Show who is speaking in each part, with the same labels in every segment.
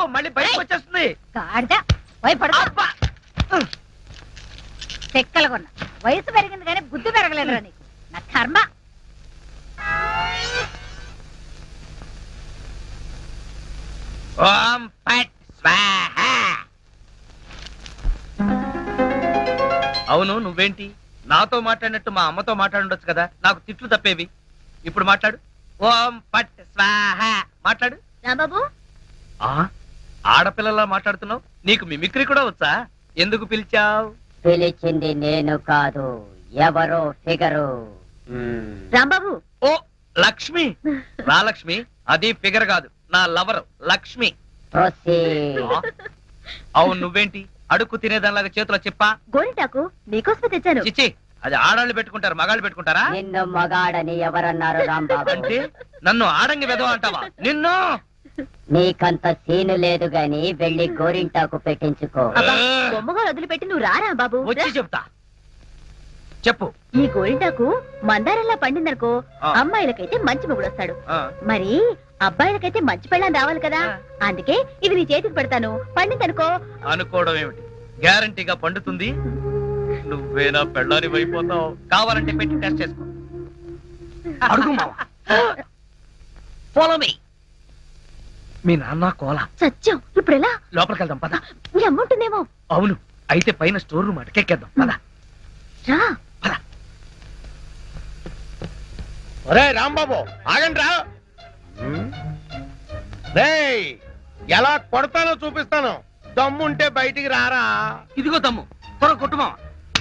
Speaker 1: లాక్కు మళ్ళీ బయటకు వచ్చేస్తుంది.
Speaker 2: గాడిద వయసు పెరిగింది కానీ బుద్ధి పెరగలేదురా నీకు. నా కర్మ.
Speaker 1: ఓం పట్ స్వాహ! అవును నువ్వేంటి? నాతో మాట్లాడినట్టు మా అమ్మతో మాట్లాడుండొచ్చు కదా? నాకు తిట్లు తప్పేవి. ఇప్పుడు మాట్లాడు. ఓం పట్ స్వాహ! మాట్లాడు.
Speaker 2: రాంబాబు?
Speaker 1: ఆ? ఆడపిల్లలా మాట్లాడుతున్నావు? నీకు మిమిక్రీ కూడా వచ్చా? ఎందుకు పిలిచావు?
Speaker 3: పిలిచింది నేను కాదు ఎవరో ఫిగరు.
Speaker 2: రాంబాబు!
Speaker 1: ఓ లక్ష్మి! రా లక్ష్మి. అది ఫిగర్ కాదు నా లవర్ లక్ష్మి. అవును నువ్వేంటి? అడుక్కు తినేదానిలాగా చేతిలో చెప్పా?
Speaker 2: గోరింటాకు నీకోసమే తెచ్చాను.
Speaker 1: చిచ్చి అది ఆడాళ్ళు పెట్టుకుంటారు మగాళ్ళు పెట్టుకుంటారా?
Speaker 3: నిన్ను మగాడని ఎవరన్నారు రాంబాబు?
Speaker 1: అంటే నన్ను ఆడంగి వెదవ అంటావా? నిన్ను!
Speaker 3: నీకంత సీను లేదు గాని వెళ్ళి గోరింటాకు పెట్టించుకో.
Speaker 2: అబ్బా, బొమ్మగా వదిలిపెట్టి నువ్వు రారా బాబు?
Speaker 1: వచ్చి చెప్తా. చెప్పు.
Speaker 2: ఈ గోరింటాకు మందారంలా పండిందనుకో. అమ్మాయిలకైతే మంచి మొగుడు వస్తాడు మరి అబ్బాయిలకైతే మంచి పెళ్ళాం రావాలి కదా. అందుకే ఇది నీ చేతికి పెడతాను. పండిందనుకో.
Speaker 1: అనుకోవడం ఏమిటి? గ్యారంటీగా పండుతుంది? నువ్వేనా పెళ్ళారి అయిపోతావు? కావాలంటే పెట్టి టెస్ట్ చేసుకో. అడుగు మావా. Follow me. మీ నాన్న కోల.
Speaker 2: సత్యం. ఇప్పుడు ఎలా
Speaker 1: లోపలికి వెళ్దాం పద.
Speaker 2: మీ అమ్ముంటుందేమో
Speaker 1: అవును అయితే పైన స్టోర్ రూమ్ అటకెక్కేద్దాం పద.
Speaker 2: రా.
Speaker 4: ఒరే రాంబాబు ఆగండి రా. రేయ్ ఎలా కొడతానో చూపిస్తాను. దమ్ముంటే బయటికి రారా.
Speaker 1: ఇదిగో తమ్ము త్వర కొట్టుమా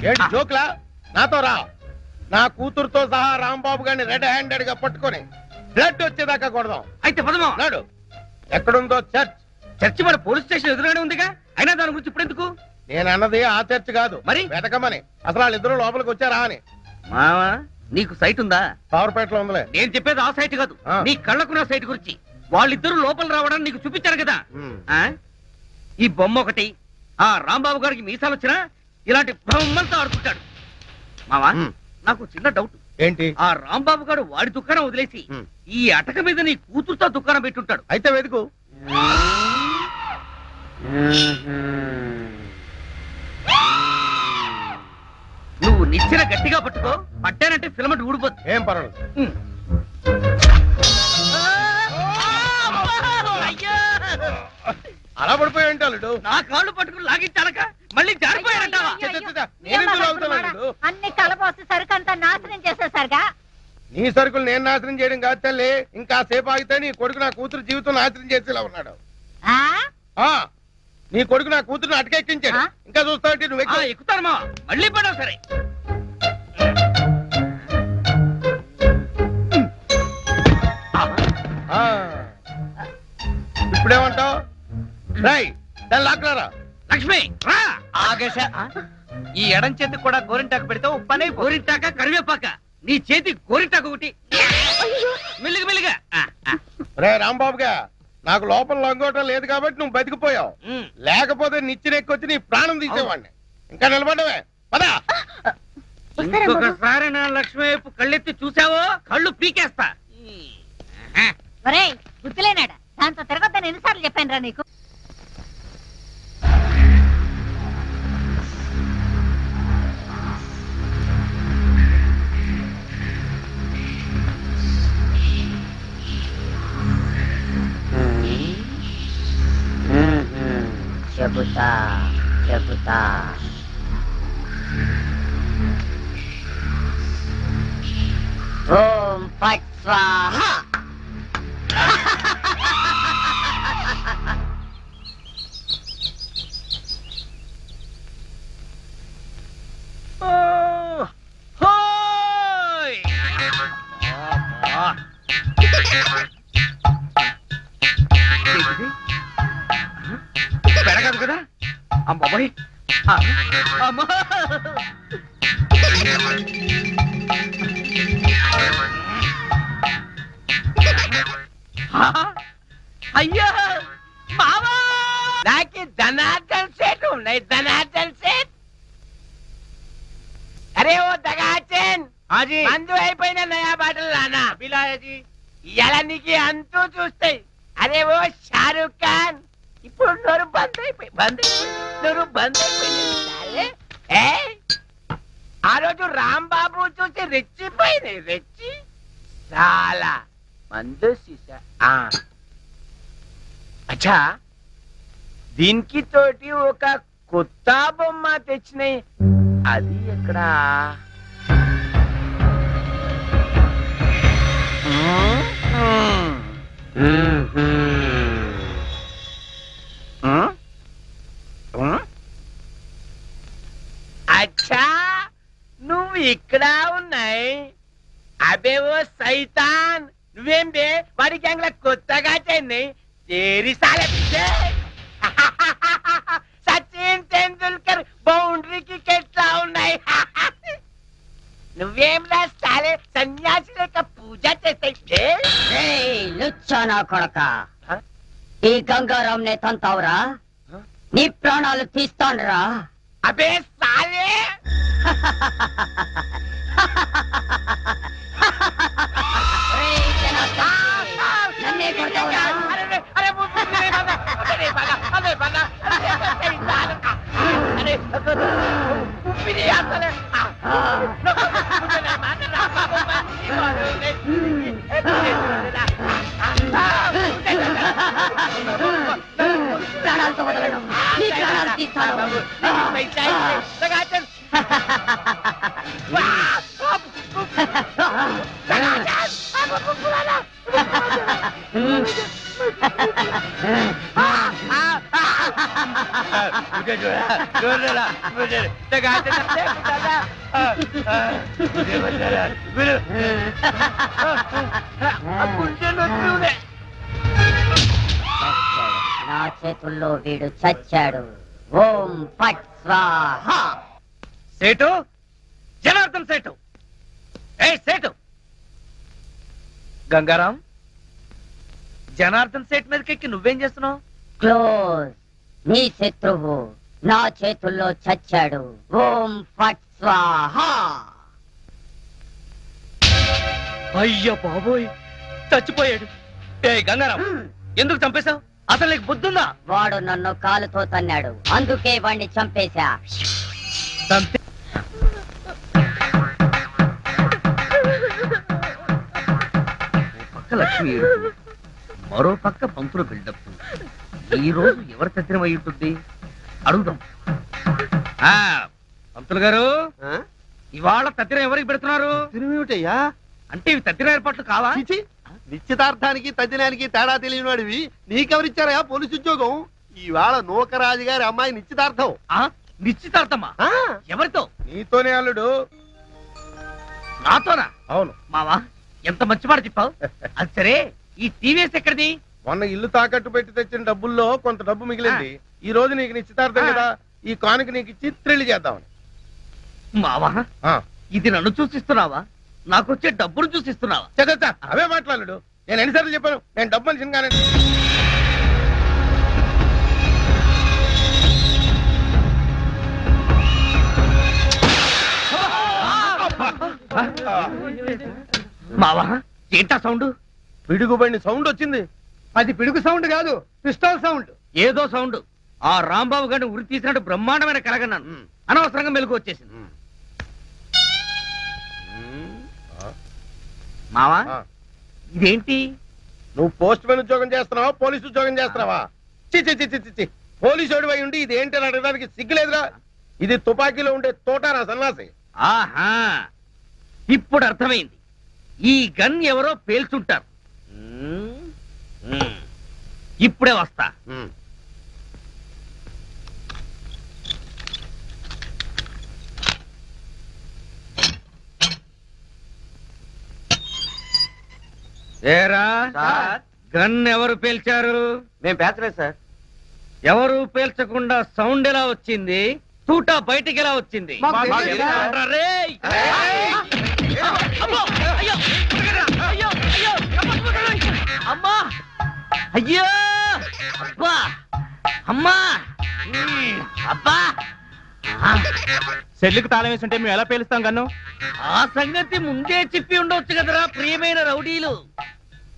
Speaker 4: ఏంటి జోక్లా? నాతో రా. నా కూతురుతో సహా రాంబాబు గారిని రెడ్ హ్యాండెడ్గా పట్టుకొని బ్లడ్ వచ్చేదాకా కొడదాం.
Speaker 1: అయితే పదమా
Speaker 4: నాడు. ఎక్కడుందో చర్చ్
Speaker 1: చర్చి మన పోలీస్ స్టేషన్ ఎదురుగానే ఉందిగా? అయినా దాని గురించి ఇప్పుడు ఎందుకు
Speaker 4: నేను అన్నది ఆ చర్చ్ కాదు.
Speaker 1: మరి?
Speaker 4: వెతకమని. అసలు వాళ్ళిద్దరూ లోపలికి వచ్చారా అని.
Speaker 1: మావా నీకు సైట్ ఉందా?
Speaker 4: పవర్పేటలో ఉందిలే.
Speaker 1: నేను చెప్పేది ఆ సైట్ కాదు.
Speaker 4: ఆ.
Speaker 1: నీ కళ్ళకున్న సైట్ గురించి. వాళ్ళిద్దరూ లోపల రావడానికి నీకు చూపించారు కదా.
Speaker 4: ఉమ్.
Speaker 1: ఆ? ఈ బొమ్మ ఒకటి ఆ రాంబాబు గారికి మీసాలు వచ్చినా ఇలాంటి బొమ్మలతో ఆడుకుంటాడు. మావా
Speaker 4: ఉమ్.
Speaker 1: నాకు చిన్న డౌట్
Speaker 4: ఏంటి?
Speaker 1: ఆ రాంబాబు గారు వాడి దుకాణం వదిలేసి. ఈ అటక మీద నీ కూతురుతో దుకాణం పెట్టుంటాడు.
Speaker 4: అయితే వెతుకు.
Speaker 1: నువ్వు నిచ్చెన గట్టిగా పట్టుకో పట్టానంటే ఫిలమెంట్ ఊడిపోద్ది.
Speaker 4: ఏం పర్వాలేదు! అలా పడిపోయి ఉంటాడు
Speaker 1: నా కాళ్ళు పట్టుకుని లాగించాలక? మళ్ళీ?
Speaker 2: అన్ని కలపోసి సరుకంతా నాశనం చేసేసరిగా
Speaker 4: నీ సరుకులు నేను నాశనం చేయడం కాదు తల్లి. ఇంకా సేపు ఆగితే నీ కొడుకు నా కూతురు జీవితం నాశనం చేసేలా ఉన్నాడు.
Speaker 2: ఆ?
Speaker 4: ఆ నీ కొడుకు నా కూతురుని అటకెక్కించాడు? ఇంకా చూస్తావంటే నువ్వు.
Speaker 1: ఎక్కుతాను మా మళ్ళీ పడవు సరే.
Speaker 4: ఆ. ఇప్పుడేమంటావు? రై దాన్ని లాక్కలారా
Speaker 1: లక్ష్మి రా. ఆగేశ? ఈ ఎడం చేతికి కూడా గోరింటాకు పెడితే ఉప్పనే గోరింటాక కరివేపాక. నీ చేతి గోరింటాకు ఒకటి. మెల్లిగా మెల్లిగా. ఆ, ఆ.
Speaker 4: రే రాంబాబుగా నాకు లోపల లొంగోటం లేదు కాబట్టి నువ్వు బతికిపోయావు.
Speaker 1: ఉమ్.
Speaker 4: లేకపోతే నిచ్చినెక్కొచ్చి నీ ప్రాణం తీసేవాడిని. ఇంకా నిలబడవే పదా.
Speaker 2: వస్తారా బాబు?
Speaker 1: ఇంకొకసారి నా లక్ష్మి వైపు కళ్ళెత్తి చూసావో కళ్ళు పీకేస్తా.
Speaker 2: ఒరేయ్ గుర్తులేనాడా దాంతో తిరగొద్దని ఎన్నిసార్లు చెప్పాను రా నీకు?
Speaker 3: చెబుతా చెబుతా. ఓం పట్ స్వాహ
Speaker 5: అరే ఓ దగాచన్!
Speaker 1: హాజీ
Speaker 5: మందు అయిపోయిన నయా బాటలు నానా
Speaker 1: బిలాయజీ!
Speaker 5: ఇలా నీకు అంతూ చూస్తాయి. అరే ఓ షారూక్ ఖాన్! ఇప్పుడు నోరు బంద్ అయిపోయి బంద్ అయిపోయి నోరు బంద్ అయిపోయింది ఏ? ఆ రోజు రాంబాబు చూసి రెచ్చిపోయింది రెచ్చి? చాలా. మందు సీసా. అచ్చా! దీనికి తోటి ఒక కొత్త బొమ్మ తెచ్చినాయి అది ఎక్కడా? అచ్చా నువ్వు ఇక్కడ ఉన్నాయి? అబేవో సైతాన్. నువ్వేం బే వాడి గ్యాంగ్ కొత్తగా చెన్నై తేరి సచిన్ టెండూల్కర్ బౌండరీకి కెట్ ఉన్నాయి నువ్వేం రాస్తాలే? సన్యాసి లేక పూజ చేస్తే
Speaker 3: కొడక? ఈ గంగారాం నే తంతావురా? నీ ప్రాణాలు తీస్తాండ్రా
Speaker 5: అబే సాలే
Speaker 3: నన్నే కొడతావురా?
Speaker 5: అరే,
Speaker 3: ప్రాణాలతో వదలను నీ ప్రాణాలు నా చేతుల్లో వీడు చచ్చాడు. ఓం పట్ స్వాహ.
Speaker 1: సేటు? జనార్దన్ సేటు. ఏ సేటు? గంగారాం జనార్దన్ సేట్ మీదకి ఎక్కి నువ్వేం చేస్తున్నావు?
Speaker 3: క్లోజ్. నీ శత్రువు నా చేతుల్లో చచ్చాడు. ఓం ఫట్ స్వాహ.
Speaker 1: అయ్య బాబోయ్ చచ్చిపోయాడు. ఏ గంగారాం ఎందుకు చంపేశావు? అసలు నీకు బుద్ధుందా?
Speaker 3: వాడు నన్ను కాలుతో తన్నాడు. అందుకే వాణ్ణి చంపేశా.
Speaker 1: చంపే పక్క లక్ష్మి మరో పక్క పంతులు బిల్డప్. ఈ రోజు ఎవరి తద్దినం అయి ఉంటుంది? అడుగుదాం. ఆ, పంతులు గారు ఇవాళ తద్దినం ఎవరికి పెడుతున్నారు?
Speaker 4: తిరిమిటయ్యా
Speaker 1: అంటే ఇవి తద్దిన ఏర్పాట్లు కావా?
Speaker 4: చిచి నిశ్చితార్థానికి తద్దినానికి తేడా తెలియని వాడివి నీకెవరిచ్చారయ్యా పోలీసు ఉద్యోగం? ఈవేళ నూకరాజు గారి అమ్మాయి నిశ్చితార్థం.
Speaker 1: ఆ, నిశ్చితార్థమా?
Speaker 4: ఆ,
Speaker 1: ఎవరితో?
Speaker 4: నీతోనే అల్లుడు.
Speaker 1: నాతోనా?
Speaker 4: అవును.
Speaker 1: మావా ఎంత మంచి మాట చెప్పావు? అది సరే ఈ టీవీఎస్ ఎక్కడిది?
Speaker 4: మొన్న ఇల్లు తాకట్టు పెట్టి తెచ్చిన డబ్బుల్లో కొంత డబ్బు మిగిలింది. ఈ రోజు నీకు నిశ్చితార్థం. కదా. ఈ కానుక నీకు ఇచ్చి త్రిల్లి చేద్దామని.
Speaker 1: మావా? ఇది నన్ను చూసిస్తున్నావా? నాకు వచ్చే డబ్బును చూసిస్తున్నావా?
Speaker 4: చ, చ, చ, అవే మాట్లాడు నేను ఎన్నిసార్లు చెప్పాను నేను డబ్బు మనిషిని కానీ.
Speaker 1: మావా ఏంటా సౌండ్?
Speaker 4: పిడుగుబండి సౌండ్ వచ్చింది
Speaker 6: అది పిడుగు సౌండ్ కాదు పిస్టల్ సౌండ్.
Speaker 1: ఏదో సౌండ్. ఆ రాంబాబు గారిని ఉరి తీసినట్టు బ్రహ్మాండమైన కలగన్నాను అనవసరంగా మెలకు వచ్చేసింది. మావా. ఇదేంటి?
Speaker 4: నువ్వు పోస్ట్ మ్యాన్ ఉద్యోగం చేస్తున్నావా పోలీసు ఉద్యోగం చేస్తున్నావా? చి చి చి చి, చి, చి. పోలీసు అయి ఉండి ఇది ఏంటి అని అడగడానికి సిగ్గులేదురా. ఇది తుపాకీలో ఉండే తోటారా సన్నాసి?
Speaker 1: ఆహా ఇప్పుడు అర్థమైంది. ఈ గన్ ఎవరో పేల్చుంటారు. ఇప్పుడే వస్తా. ఏరా? గన్ ఎవరు పేల్చారు?
Speaker 5: మేము పేర్చలేదు సార్.
Speaker 1: ఎవరు పేల్చకుండా సౌండ్ ఎలా వచ్చింది? తూటా బయటికి ఎలా వచ్చింది?
Speaker 6: సెల్లుకి తాళం వేస్తుంటే మేము ఎలా పేలుస్తాం గన్ను?
Speaker 1: ఆ సంగతి ముందే చెప్పి ఉండొచ్చు కదరా ప్రియమైన రౌడీలు.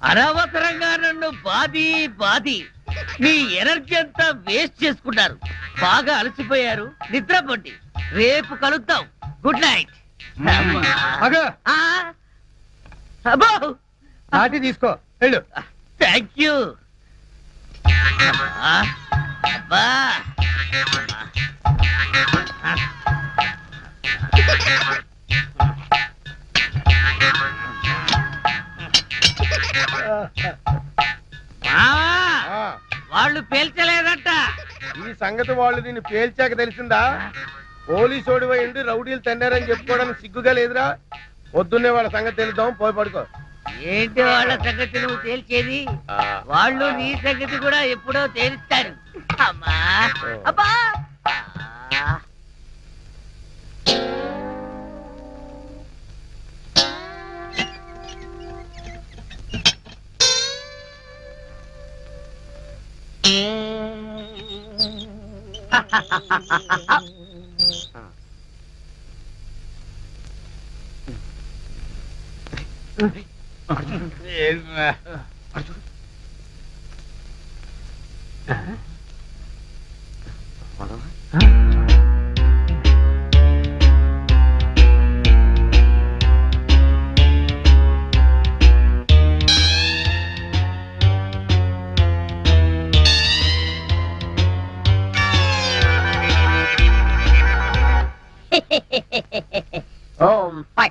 Speaker 1: అనవసరంగా నన్ను బాది బాది మీ ఎనర్జీ అంతా వేస్ట్ చేసుకున్నారు. బాగా అలసిపోయారు. నిద్రపోండి. రేపు కలుద్దాం. గుడ్ నైట్
Speaker 6: అగో
Speaker 1: అబ్బో!
Speaker 6: నాటి తీసుకో. వెళ్ళు.
Speaker 1: థ్యాంక్ యూ అబ్బా. వాళ్ళు పేల్చలేదట.
Speaker 4: ఈ సంగతి వాళ్ళు దీన్ని పేల్చాక తెలిసిందా? పోలీసు ఓడివై ఉండి రౌడీలు తన్నారని చెప్పుకోవడానికి సిగ్గుగా లేదురా? పొద్దున్నే వాళ్ళ సంగతి తెలుద్దాం పోయి పడుకో.
Speaker 1: ఏంటి వాళ్ళ సంగతి నువ్వు తేల్చేది? వాళ్ళు నీ సంగతి కూడా ఎప్పుడో తేలుస్తారు. అమ్మా. అబ్బా. ఆ.
Speaker 3: ఓం ఫట్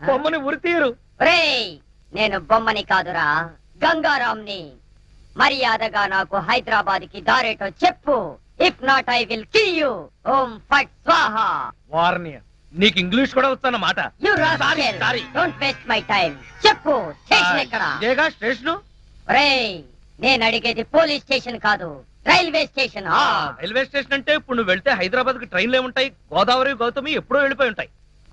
Speaker 6: బొమ్మని ఉరి
Speaker 3: ఒరేయ్ నేను బొమ్మని కాదురా. గంగారాంని మర్యాదగా నాకు హైదరాబాద్కి దారేటో చెప్పు. If not I will kill you ఓం ఫట్ స్వాహ.
Speaker 6: వార్నియ నీకు ఇంగ్లీష్ కూడా వస్తానమాట
Speaker 3: you
Speaker 6: Sorry, sorry.
Speaker 3: Don't waste my time చెప్పు. స్టేషన్ ఎక్కడ?
Speaker 6: ఇదేగా స్టేషన్?
Speaker 3: ఒరేయ్ నేను అడిగేది పోలీస్ స్టేషన్ కాదు. Railway station. ఆ.
Speaker 6: రైల్వే స్టేషన్ అంటే ఇప్పుడు నువ్వు వెళ్తే హైదరాబాద్కి ట్రైన్లు ఏముంటాయి గోదావరి గౌతమి ఎప్పుడో వెళ్ళిపోయి ఉంటాయి.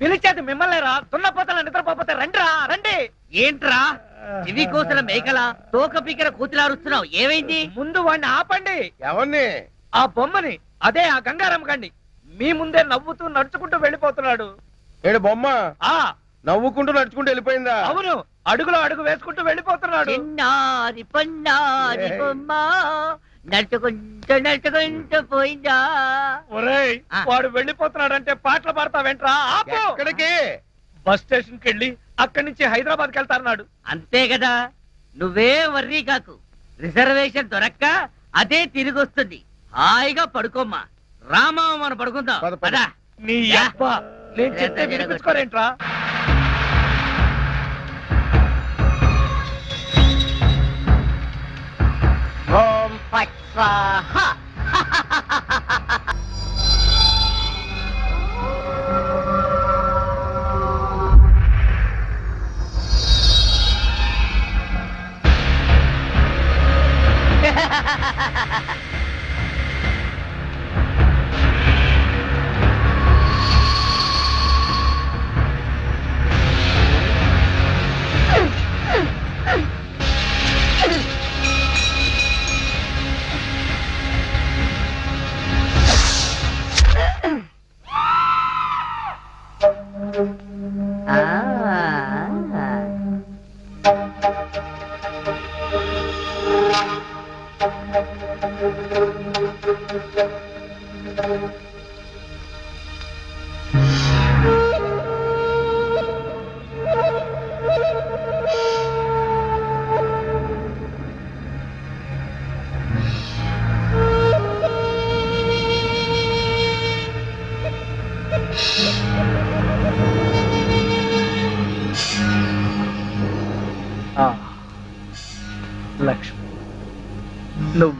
Speaker 6: పిలిచేది మిమ్మల్ని రా. దున్నపోతల నిద్రపోతే రండిరా రండి.
Speaker 1: ఏంట్రా? ఇవి కోసిన మేకల తోక పీకర కూతులారుస్తున్నావు. ఏమైంది?
Speaker 6: ముందు వాడిని ఆపండి.
Speaker 4: ఎవరిని
Speaker 6: ఆ బొమ్మని అదే ఆ గంగారం గండి మీ ముందే నవ్వుతూ నడుచుకుంటూ వెళ్ళిపోతున్నాడు.
Speaker 4: ఏడు బొమ్మ?
Speaker 6: ఆ.
Speaker 4: నవ్వుకుంటూ నడుచుకుంటూ వెళ్ళిపోయిందా?
Speaker 6: అవును. అడుగులో అడుగు వేసుకుంటూ వెళ్ళిపోతున్నాడు.
Speaker 1: చిన్నారి పొన్నారి బొమ్మ. నడుచుకుంటూ నడుచుకుంటూ పోయిందా?
Speaker 6: ఒరేయ్. వాడు వెళ్ళిపోతున్నాడంటే పాటలు పాడతా వెంట్రా ఆపు!
Speaker 4: ఎక్కడికి?
Speaker 6: బస్ స్టేషన్కి వెళ్ళి అక్కడి నుంచి హైదరాబాద్కి వెళ్తారన్నాడు
Speaker 1: అంతే కదా? నువ్వే వర్రీ కాకు. రిజర్వేషన్ దొరక్క అదే తిరిగి వస్తుంది హాయిగా పడుకోమ్మా. రామా మనం పడుకుందాం.
Speaker 4: పద, పద.
Speaker 1: పదా.
Speaker 6: నీ
Speaker 1: యా.
Speaker 6: అబ్బా నేను చెప్తే. వినిపించుకోరేంట్రా?
Speaker 3: ఫట్ స్వాహ
Speaker 6: ఆ,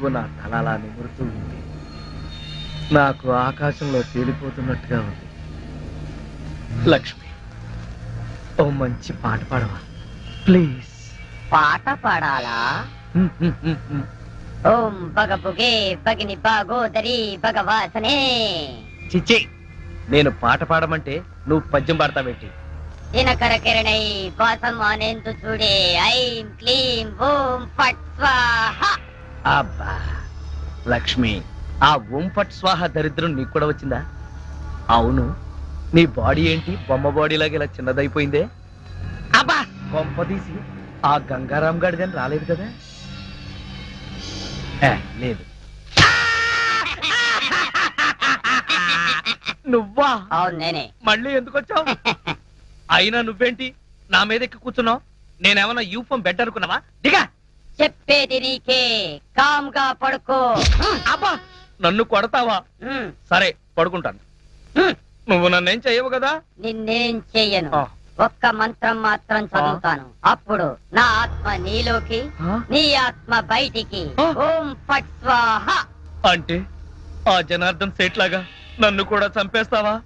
Speaker 6: నువ్వు నా తలలా నిమురుతూ ఉంది. నాకు ఆకాశంలో తేలిపోతున్నట్టుగా ఉంది. లక్ష్మి ఓ మంచి పాట పాడవా? ప్లీజ్.
Speaker 3: పాట పాడాలా? ఓం బగబుగే బగిని బాగోదరి భగవాసనే.
Speaker 6: చిచ్చి నేను పాట పాడమంటే నువ్వు పద్యం పాడతావేంటి
Speaker 3: దినకర కిరణై వాసమానేందు చూడే ఐం క్లీం ఓం స్వాహ.
Speaker 6: అబ్బా లక్ష్మి ఆ ఫట్ స్వాహ దరిద్రం నీకు కూడా వచ్చిందా? అవును నీ బాడీ ఏంటి? బొమ్మ బాడీ లాగా ఇలా చిన్నదైపోయిందే? అబ్బా బొమ్మ తీసి ఆ గంగారాం గాడి కానీ రాలేదు కదా? లేదు. నువ్వా?
Speaker 3: అవును నేనే.
Speaker 6: మళ్ళీ ఎందుకు వచ్చావు? అయినా నువ్వేంటి? నా మీద ఎక్కి కూర్చున్నావు? నేనేమన్నా యూఫం బెడ్ అనుకున్నావా? దిగా!
Speaker 3: చెప్పేది నీకే. కామ్గా పడుకో.
Speaker 6: అబ్బా నన్ను కొడతావా? సరే పడుకుంటాను. నువ్వు నన్నేం చెయ్యవు కదా?
Speaker 3: నిన్నేం చెయ్యను.
Speaker 6: ఆ.
Speaker 3: ఒక్క మంత్రం మాత్రం చదువుతాను. అప్పుడు నా ఆత్మ నీలోకి
Speaker 6: ఆ?
Speaker 3: నీ ఆత్మ బయటికి.
Speaker 6: ఆ.
Speaker 3: ఓం ఫట్ స్వాహ.
Speaker 6: అంటే ఆ జనార్దన్ సేట్ లాగా నన్ను కూడా చంపేస్తావా?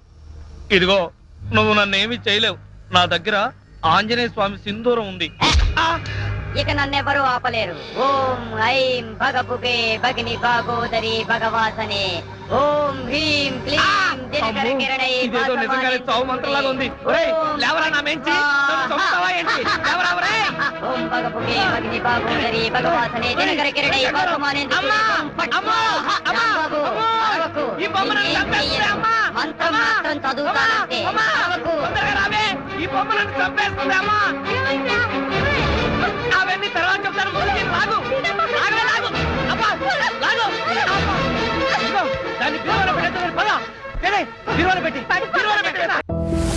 Speaker 6: ఇదిగో నువ్వు నన్నేమి చేయలేవు. నా దగ్గర ఆంజనేయ స్వామి సింధూరం ఉంది!
Speaker 3: ఇక నన్నెవరూ ఆపలేరు. ఓం ఐం భగభుగే భగిని భాగోదరి భగవాసనే. ఓం హ్రీం క్లీం! మంత్రం
Speaker 6: అమ్మా!
Speaker 3: మాత్రం చదువుతానంతే.
Speaker 6: ఈ బొమ్మ నన్ను చంపేస్తుంది, అమ్మా. అవన్నీ తర్వాత చెప్తాను లాగు లాగు, లాగు. అబ్బా, లాగు. దాన్ని బీరువాలో పెట్టేద్దాం, పద. ఏలే, బీరువాలో పెట్టి బీరువాలో పెట్టేస్తా.